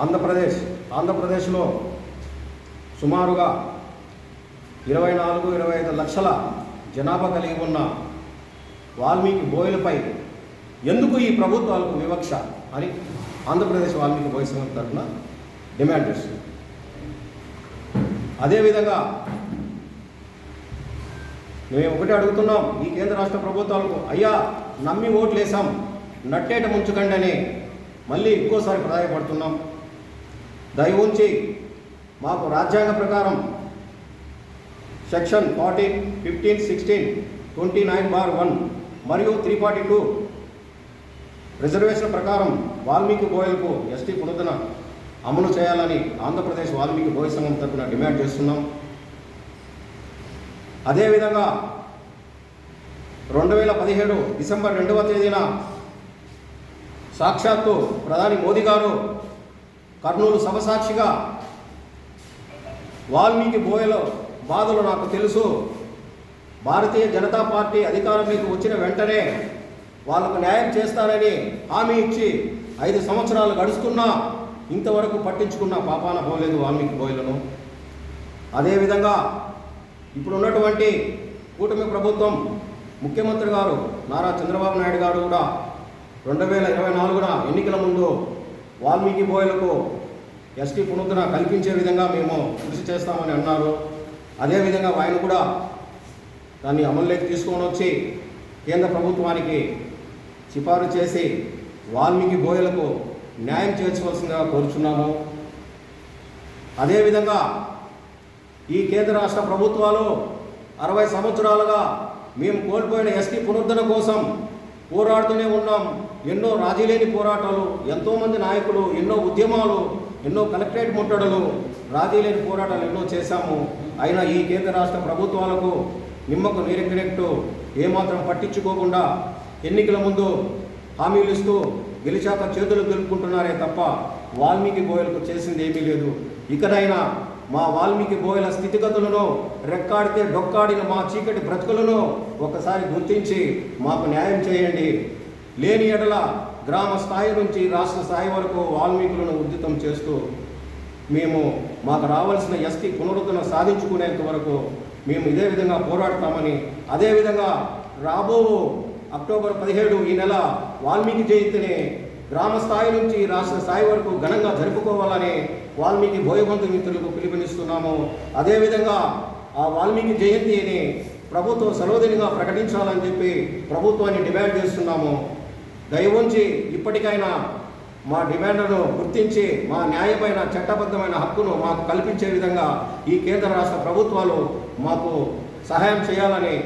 ఆంధ్రప్రదేశ్ ఆంధ్రప్రదేశ్లో సుమారుగా ఇరవై నాలుగు ఇరవై ఐదు లక్షల జనాభా కలిగి ఉన్న వాల్మీకి బోయలపై ఎందుకు ఈ ప్రభుత్వాలకు వివక్ష అని ఆంధ్రప్రదేశ్ వాల్మీకి బోయ సంఘం తరఫున డిమాండ్ చేస్తుంది. అదేవిధంగా మేము ఒకటే అడుగుతున్నాం ఈ కేంద్ర రాష్ట్ర ప్రభుత్వాలకు అయ్యా నమ్మి ఓట్లు వేసాం నట్టేట ముంచుకండి అని మళ్ళీ ఇంకోసారి ప్రాధాయపడుతున్నాం. దయ ఉంచి మాకు రాజ్యాంగ ప్రకారం section fourteen fifteen sixteen twenty nine bar one మరియు త్రీ ఫార్టీ టూ రిజర్వేషన్ ప్రకారం వాల్మీకి గోయలకు ఎస్టీ పునరుద్ధరణ అమలు చేయాలని ఆంధ్రప్రదేశ్ వాల్మీకి గోయ సంఘం తరఫున డిమాండ్ చేస్తున్నాం. అదేవిధంగా రెండు వేల పదిహేడు డిసెంబర్ రెండవ తేదీన సాక్షాత్తు ప్రధాని మోదీ గారు కర్నూలు సభ సాక్షిగా వాల్మీకి బోయలో బాధలు నాకు తెలుసు. భారతీయ జనతా పార్టీ అధికారంలోకి వచ్చిన వెంటనే వాళ్ళకు న్యాయం చేస్తానని హామీ ఇచ్చి ఐదు సంవత్సరాలు గడుస్తున్నా ఇంతవరకు పట్టించుకున్న పాపాన పోలేదు వాల్మీకి బోయలను. అదేవిధంగా ఇప్పుడున్నటువంటి కూటమి ప్రభుత్వం ముఖ్యమంత్రి గారు నారా చంద్రబాబు నాయుడు గారు కూడా రెండు వేల ఇరవై నాలుగున ఎన్నికల ముందు వాల్మీకి బోయలకు ఎస్టీ పునరుద్ధరణ కల్పించే విధంగా మేము కృషి చేస్తామని అన్నారు. అదేవిధంగా ఆయన కూడా దాన్ని అమల్లోకి తీసుకొని వచ్చి కేంద్ర ప్రభుత్వానికి సిఫారు చేసి వాల్మీకి బోయలకు న్యాయం చేర్చవలసిందిగా కోరుచున్నాము. అదేవిధంగా ఈ కేంద్ర రాష్ట్ర ప్రభుత్వాలు అరవై సంవత్సరాలుగా మేము కోల్పోయిన ఎస్టీ పునరుద్ధరణ కోసం పోరాడుతూనే ఉన్నాం. ఎన్నో రాజీలేని పోరాటాలు ఎంతోమంది నాయకులు ఎన్నో ఉద్యమాలు ఎన్నో కలెక్టరేట్ ముట్టడలు రాజీలేని పోరాటాలు ఎన్నో చేశాము. అయినా ఈ కేంద్ర రాష్ట్ర ప్రభుత్వాలకు నిమ్మకు నీరెక్కినట్టు ఏమాత్రం పట్టించుకోకుండా ఎన్నికల ముందు హామీలు ఇస్తూ గెలిచాక చేతులు గెలుపుకుంటున్నారే తప్ప వాల్మీకి గోయలకు చేసింది ఏమీ లేదు. ఇకనైనా మా వాల్మీకి బోయల స్థితిగతులను రెక్కాడితే డొక్కాడిన మా చీకటి బ్రతుకులను ఒకసారి గుర్తించి మాకు న్యాయం చేయండి. లేని ఎడల గ్రామ స్థాయి నుంచి రాష్ట్ర స్థాయి వరకు వాల్మీకులను ఉద్యుతం చేస్తూ మేము మాకు రావాల్సిన ఎస్టీ పునరుద్ధరణ సాధించుకునేంత వరకు మేము ఇదే విధంగా పోరాడతామని అదేవిధంగా రాబో అక్టోబర్ పదిహేడు ఈ నెల వాల్మీకి జయంతిని గ్రామ స్థాయి నుంచి రాష్ట్ర స్థాయి వరకు ఘనంగా జరుపుకోవాలని వాల్మీకి భోయబంధు మిత్రులకు పిలుపునిస్తున్నాము. అదేవిధంగా ఆ వాల్మీకి జయంతిని ప్రభుత్వం సర్వదినిగా ప్రకటించాలని చెప్పి ప్రభుత్వాన్ని డిమాండ్ చేస్తున్నాము. దయవుంచి ఇప్పటికైనా మా డిమాండ్లను గుర్తించి మా న్యాయమైన చట్టబద్ధమైన హక్కును మాకు కల్పించే విధంగా ఈ కేంద్ర రాష్ట్ర ప్రభుత్వాలు మాకు సహాయం చేయాలని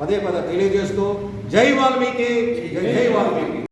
పదే పదే తెలియజేస్తూ జై వాల్మీకి జై జై వాల్మీకి.